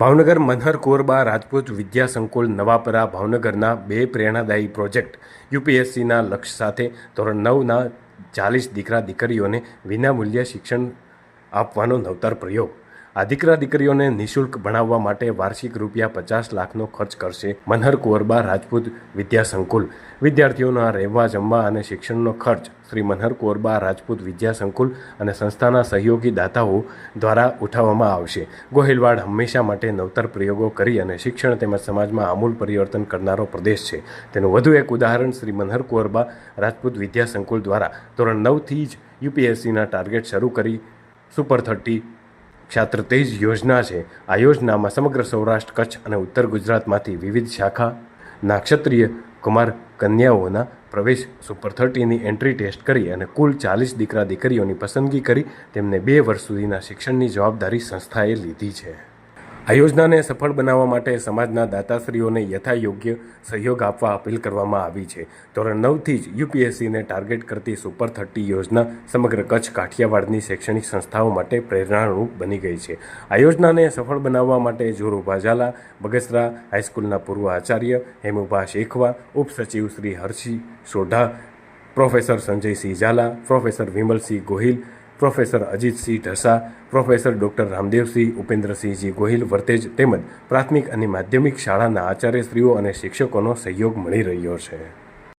ભાવનગર મનહર કોરબા રાજપૂત વિદ્યા સંકુલ નવાપરા ભાવનગરના બે પ્રેરણાદાયી પ્રોજેક્ટ યુપીએસસીના લક્ષ્ય સાથે ધોરણ નવના ચાલીસ દીકરા દીકરીઓને વિનામૂલ્યે શિક્ષણ આપવાનો નવતર પ્રયોગ. આ દીકરા દીકરીઓને નિઃશુલ્ક ભણાવવા માટે વાર્ષિક રૂપિયા પચાસ લાખનો ખર્ચ કરશે મનહર કોરબા રાજપૂત વિદ્યા સંકુલ. વિદ્યાર્થીઓના રહેવા, જમવા અને શિક્ષણનો ખર્ચ શ્રી મનહર કોરબા રાજપૂત વિદ્યા સંકુલ અને સંસ્થાના સહયોગી દાતાઓ દ્વારા ઉઠાવવામાં આવશે. ગોહિલવાડ હંમેશા માટે નવતર પ્રયોગો કરી અને શિક્ષણ તેમજ સમાજમાં આમૂલ પરિવર્તન કરનારો પ્રદેશ છે. તેનું વધુ એક ઉદાહરણ શ્રી મનહર કોરબા રાજપૂત વિદ્યા સંકુલ દ્વારા ધોરણ નવથી જ યુપીએસસીના ટાર્ગેટ શરૂ કરી સુપર થર્ટી છાત્ર તેજ યોજના છે. આ યોજનામાં સમગ્ર સૌરાષ્ટ્ર, કચ્છ અને ઉત્તર ગુજરાતમાંથી વિવિધ શાખાના ક્ષત્રિય કુમાર કન્યાઓના પ્રવેશ સુપર થર્ટીની એન્ટ્રી ટેસ્ટ કરી અને કુલ ચાલીસ દીકરા દીકરીઓની પસંદગી કરી તેમને બે વર્ષ સુધીના શિક્ષણની જવાબદારી સંસ્થાએ લીધી છે. આ યોજનાને સફળ બનાવવા માટે સમાજના દાતાશ્રીઓને યથાયોગ્ય સહયોગ આપવા અપીલ કરવામાં આવી છે. ધોરણ નવથી જ યુપીએસસીને ટાર્ગેટ કરતી સુપર થર્ટી યોજના સમગ્ર કચ્છ કાઠિયાવાડની શૈક્ષણિક સંસ્થાઓ માટે પ્રેરણારૂપ બની ગઈ છે. આ યોજનાને સફળ બનાવવા માટે જોરુભા ઝાલા, બગસરા હાઈસ્કૂલના પૂર્વ આચાર્ય Hemubha Shekhwa ઉપસચિવ Shri Harshi Sodha, professor Sanjaysinh Jhala, professor Vimalsinh Gohil professor Ajitsinh Dhasa, professor doctor Ramdevsinh Upendrasinhji Gohil Vartej તેમજ પ્રાથમિક અને માધ્યમિક શાળાના આચાર્યશ્રીઓ અને શિક્ષકોનો સહયોગ મળી રહ્યો છે.